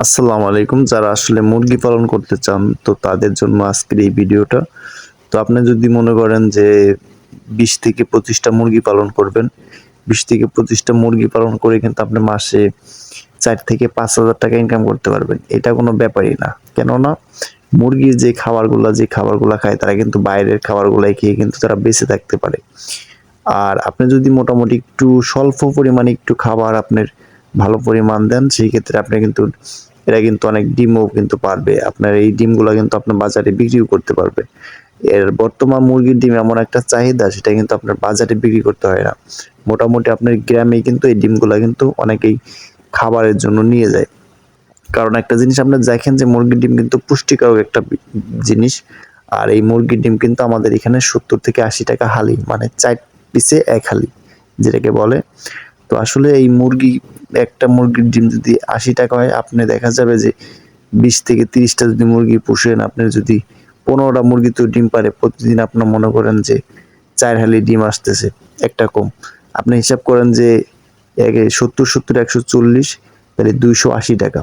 আসসালামু আলাইকুম। যারা আসলে মুরগি পালন করতে চান, তো তাদের জন্য আজকের এই ভিডিওটা। তো আপনি যদি মনে করেন যে বিশ থেকে পঁচিশটা মুরগি পালন করবেন, বিশ থেকে পঁচিশটা মুরগি পালন করে কিন্তু আপনি মাসে চার থেকে পাঁচ হাজার টাকা ইনকাম করতে পারবেন। এটা কোনো ব্যাপারই না। কেননা মুরগির যে খাবারগুলো যে খাবারগুলো খায়, তারা কিন্তু বাইরের খাবারগুলাই খেয়ে কিন্তু তারা বেঁচে থাকতে পারে। আর আপনি যদি মোটামুটি একটু স্বল্প পরিমাণে একটু খাবার আপনার ভালো পরিমাণ দেন, সেই ক্ষেত্রে আপনি কিন্তু, এরা কিন্তু অনেক ডিমও কিন্তু পারবে। আপনার এই ডিমগুলো কিন্তু আপনার বাজারে বিক্রিও করতে পারবে। এর বর্তমান মুরগির ডিম এমন একটা চাহিদা, সেটা কিন্তু আপনার বাজারে বিক্রি করতে হয় না। মোটামুটি আপনার গ্রামে কিন্তু এই ডিমগুলো কিন্তু অনেকেই খাবারের জন্য নিয়ে যায়। কারণ একটা জিনিস আপনি দেখেন যে মুরগির ডিম কিন্তু পুষ্টিকর একটা জিনিস। আর এই মুরগির ডিম কিন্তু আমাদের এখানে সত্তর থেকে আশি টাকা হালি মানে চার পিসে এক হালি, যেটাকে বলে। তো আসলে এই মুরগি, একটা মুরগির ডিম যদি আশি টাকা হয়, আপনি দেখা যাবে যে বিশ থেকে তিরিশটা যদি মুরগি পুষেন, আপনি যদি পনেরোটা মুরগি তো ডিম পারে, প্রতিদিন আপনার মনে করেন যে চার হালি ডিম আসতেছে, একটা কম। আপনি হিসাব করেন যে সত্তর সত্তর, একশো চল্লিশ, তাহলে দুইশো আশি টাকা।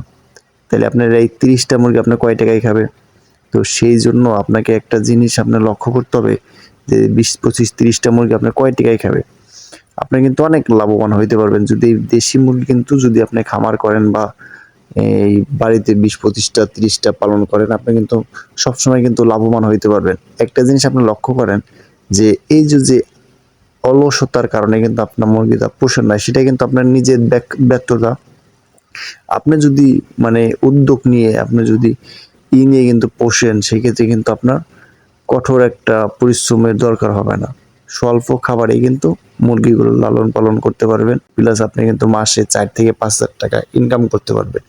তাহলে আপনার এই তিরিশটা মুরগি আপনার কয় টাকায় খাবে তো সেই জন্য আপনাকে একটা জিনিস আপনার লক্ষ্য করতে হবে যে বিশ, পঁচিশ, তিরিশটা মুরগি আপনার কয় টাকায় খাবে আপনি কিন্তু অনেক লাভবান হইতে পারবেন। যদি দেশি মুরগি কিন্তু যদি আপনি খামার করেন বা এই বাড়িতে বিশ পঁচিশটা, তিরিশটা পালন করেন, আপনি কিন্তু সবসময় কিন্তু লাভবান হইতে পারবেন। একটা জিনিস আপনি লক্ষ্য করেন যে এই যে যে অলসতার কারণে কিন্তু আপনার মুরগিটা পোষণ না, সেটা কিন্তু আপনার নিজের ব্যর্থতা। আপনি যদি মানে উদ্যোগ নিয়ে, আপনি যদি ই নিয়ে কিন্তু পোষেন, সেক্ষেত্রে কিন্তু আপনার কঠোর একটা পরিশ্রমের দরকার হবে না। স্বল্প খাবারে কিন্তু মুরগিগুলো লালন পালন করতে পারবেন। প্লাস আপনি কিন্তু মাসে চার থেকে পাঁচ হাজার টাকা ইনকাম করতে পারবেন।